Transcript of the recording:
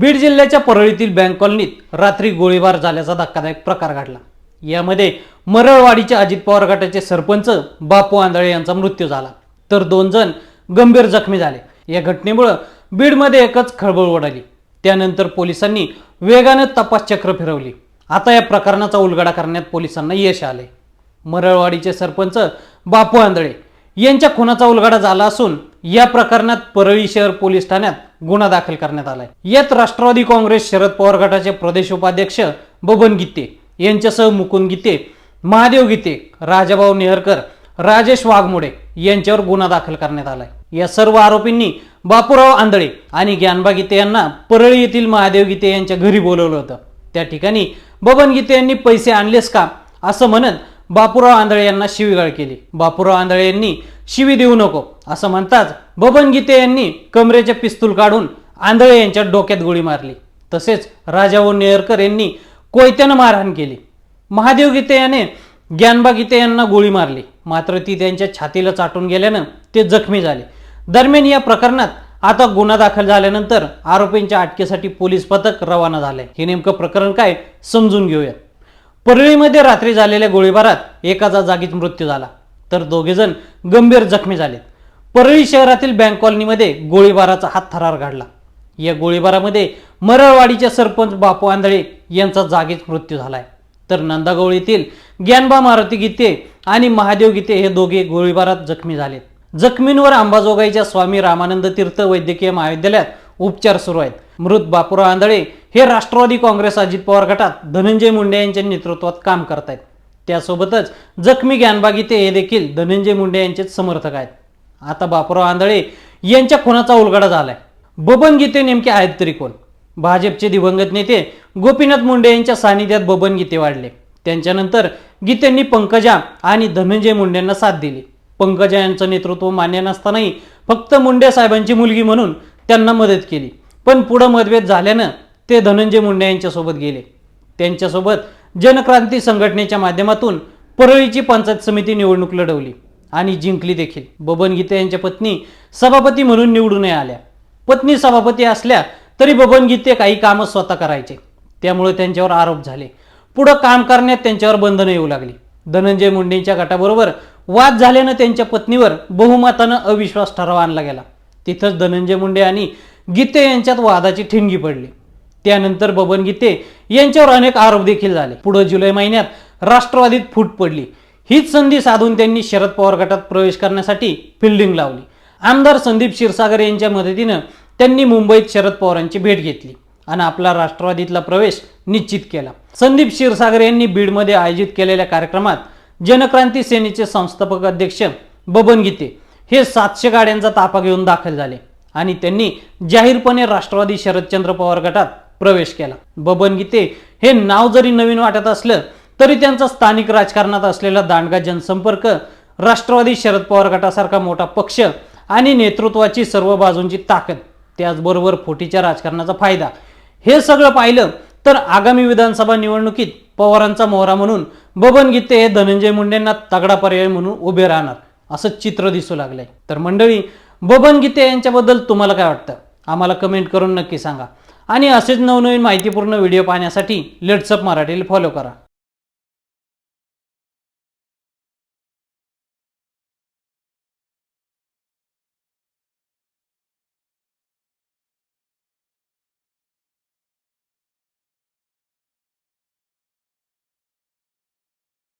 बीड जिल्ह्याच्या परळीतील बँक कॉलनीत रात्री गोळीबार झाल्याचा धक्कादायक प्रकार घडला. यामध्ये मरळवाडीचे अजित पवार गटाचे सरपंच बापू आंधळे यांचा मृत्यू झाला. तर दोन जण गंभीर जखमी झाले. या घटनेमुळं बीडमध्ये एकच खळबळ उडाली. त्यानंतर पोलिसांनी वेगानं तपास चक्र फिरवली. आता या प्रकरणाचा उलगडा करण्यात पोलिसांना यश आले मरळवाडीचे सरपंच बापू आंधळे यांच्या खुनाचा उलगडा झाला असून या प्रकरणात परळी शहर पोलीस ठाण्यात गुन्हा दाखल करण्यात आलाय. यात राष्ट्रवादी काँग्रेस शरद पवार गटाचे प्रदेश उपाध्यक्ष बबन गीते यांच्यासह मुकुंद गीते महादेव गीते राजाभाऊ नेहरकर राजेश वाघमोडे यांच्यावर गुन्हा दाखल करण्यात आलाय. या सर्व आरोपींनी बापूराव आंधळे आणि ज्ञानबा गीते यांना परळी येथील महादेव गीते यांच्या घरी बोलवलं होतं. त्या ठिकाणी बबन गीते यांनी पैसे आणलेस का असं म्हणत बापूराव आंधळे यांना शिवीगाळ केली. बापूराव आंधळे यांनी शिवी देऊ नको. असं म्हणताच बबन गीते यांनी कमरेचे पिस्तूल काढून आंधळे यांच्या डोक्यात गोळी मारली. तसेच राजाभाऊ नेरकर यांनी कोयत्यानं मारहाण केली. महादेव गीते याने ज्ञानबा गीते यांना गोळी मारली. मात्र ती त्यांच्या छातीला चाटून गेल्यानं ते जखमी झाले. दरम्यान या प्रकरणात आता गुन्हा दाखल झाल्यानंतर आरोपींच्या अटकेसाठी पोलीस पथक रवाना झाले हे नेमकं प्रकरण काय समजून घेऊयात. परळीमध्ये रात्री झालेल्या गोळीबारात एकाचा जागीच मृत्यू झाला. तर दोघेजण गंभीर जखमी झालेत परळी शहरातील बँक कॉलनीमध्ये गोळीबाराचा हात थरार घडला. या गोळीबारामध्ये मरळवाडीचे सरपंच बापू आंधळे यांचा जागीच मृत्यू झालाय. तर नंदागौळ येथील ज्ञानबा मारुती गीते आणि महादेव गीते हे दोघे गोळीबारात जखमी झालेत जखमींवर अंबाजोगाईच्या स्वामी रामानंद तीर्थ वैद्यकीय महाविद्यालयात उपचार सुरू आहेत. मृत बापूराव आंधळे हे राष्ट्रवादी काँग्रेस अजित पवार गटात धनंजय मुंडे यांच्या नेतृत्वात काम करत आहेत त्यासोबतच जखमी ज्ञानबा गीते हे देखील धनंजय मुंडे यांचेच समर्थक आहेत. आता बापूराव आंधळे यांच्या खुनाचा उलगडा झालाय. बबन गीते नेमके आहेत तरी कोण? भाजपचे दिवंगत नेते गोपीनाथ मुंडे यांच्या सानिध्यात बबन गीते वाढले. त्यांच्यानंतर गीतेंनी पंकजा आणि धनंजय मुंडेंना साथ दिली. पंकजा यांचं नेतृत्व मान्य नसतानाही फक्त मुंडे साहेबांची मुलगी म्हणून त्यांना मदत केली. पण पुढं मतभेद झाल्यानं ते धनंजय मुंडे यांच्यासोबत गेले. त्यांच्यासोबत जनक्रांती संघटनेच्या माध्यमातून परळीची पंचायत समिती निवडणूक लढवली आणि जिंकली देखील. बबन गीते यांच्या पत्नी सभापती म्हणून निवडूनही आल्या. पत्नी सभापती असल्या तरी बबन गीते काही कामं स्वतः करायचे. त्यामुळे त्यांच्यावर आरोप झाले. पुढं काम करण्यात त्यांच्यावर बंधनं येऊ लागली. धनंजय मुंडेंच्या गटाबरोबर वाद झाल्यानं त्यांच्या पत्नीवर बहुमतानं अविश्वास ठराव आणला गेला. तिथंच धनंजय मुंडे आणि गीते यांच्यात वादाची ठिणगी पडली. त्यानंतर बबन गीते यांच्यावर अनेक आरोप देखील झाले. पुढे जुलै महिन्यात राष्ट्रवादीत फूट पडली. हीच संधी साधून त्यांनी शरद पवार गटात प्रवेश करण्यासाठी फिल्डिंग लावली. आमदार संदीप क्षीरसागर यांच्या मदतीनं त्यांनी मुंबईत शरद पवारांची भेट घेतली आणि आपला राष्ट्रवादीतला प्रवेश निश्चित केला. संदीप क्षीरसागर यांनी बीडमध्ये आयोजित केलेल्या कार्यक्रमात जनक्रांती सेनेचे संस्थापक अध्यक्ष बबन गीते हे सातशे गाड्यांचा ताफा घेऊन दाखल झाले आणि त्यांनी जाहीरपणे राष्ट्रवादी शरदचंद्र पवार गटात प्रवेश केला. बबन गीते हे नाव जरी नवीन वाटत असलं तरी त्यांचा स्थानिक राजकारणात असलेला दांडगा जनसंपर्क राष्ट्रवादी शरद पवार गटासारखा मोठा पक्ष आणि नेतृत्वाची सर्व बाजूंची ताकद त्याचबरोबर फोटीच्या राजकारणाचा फायदा हे सगळं पाहिलं तर आगामी विधानसभा निवडणुकीत पवारांचा मोहरा म्हणून बबन गीते हे धनंजय मुंडेंना तगडा पर्याय म्हणून उभे राहणार असं चित्र दिसू लागलंय. तर मंडळी बबन गीते यांच्याबद्दल तुम्हाला काय वाटतं? आम्हाला कमेंट करून नक्की सांगा. आणि असेच नवनवीन माहितीपूर्ण व्हिडिओ पाहण्यासाठी लेट्सअप मराठीला फॉलो करा.